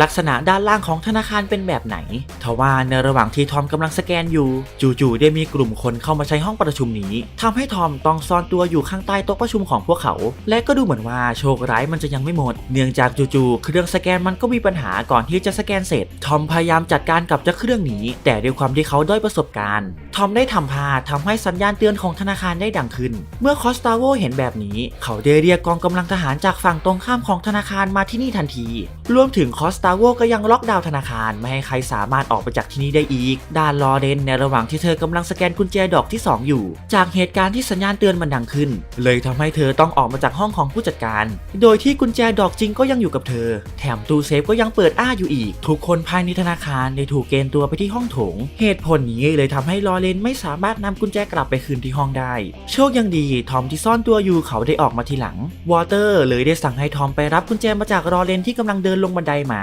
ลักษณะด้านล่างของธนาคารเป็นแบบไหน ทว่าในระหว่างที่ทอมกำลังสแกนอยู่ จู่ๆได้มีกลุ่มคนเข้ามาใช้ห้องประชุมนี้ทำให้ทอมต้องซ่อนตัวอยู่ข้างใต้โต๊ะประชุมของพวกเขา และก็ดูเหมือนว่าโชคร้ายมันจะยังไม่หมด เนื่องจากจู่ๆเครื่องสแกนมันก็มีปัญหาก่อนที่จะสแกนเสร็จ ทอมพยายามจัดการกับเจ้าเครื่องนี้ แต่ด้วยความที่เขาด้อยประสบการณ์ ทอมได้ทำพลาดทำให้สัญญาณเตือนของธนาคารได้ดังขึ้น เมื่อคอสตาโวเห็นแบบนี้ เขาได้เรียกกองกำลังทหารจากฝั่งตรงข้ามของธนาคารมาที่นี่ทันที รวมถึงคอสตาโวก็ยังล็อกดาวน์ธนาคาร ไม่ให้ใครสามารถออกไปจากที่นี่ได้อีก ด้านลอเรนในระหว่างที่เธอกำลังสแกนกุญแจดอกที่ 2 อยู่ จากเหตุการณ์ที่สัญญาณเตือนมันดังขึ้น เลยทำให้เธอต้องออกมาจากห้องของผู้จัดการ โดยที่กุญแจดอกจริงก็ยังอยู่กับเธอ แถมตู้เซฟก็ยังเปิดอ้าอยู่อีก ทุกคนภายในธนาคารได้ถูกเกณฑ์ตัวไปที่ห้องโถง เหตุผลนี้เลยทำให้ลอเรนไม่สามารถนำกุญแจกลับไปคืนที่ห้องได้ โชคยังดีทอมที่ซ่อนตัวอยู่เขาได้ออกมาทีหลัง วอเตอร์เลยได้สั่งให้ทอมไปรับกุญแจมาจากลอเรนที่กำลังเดินลงบันไดมา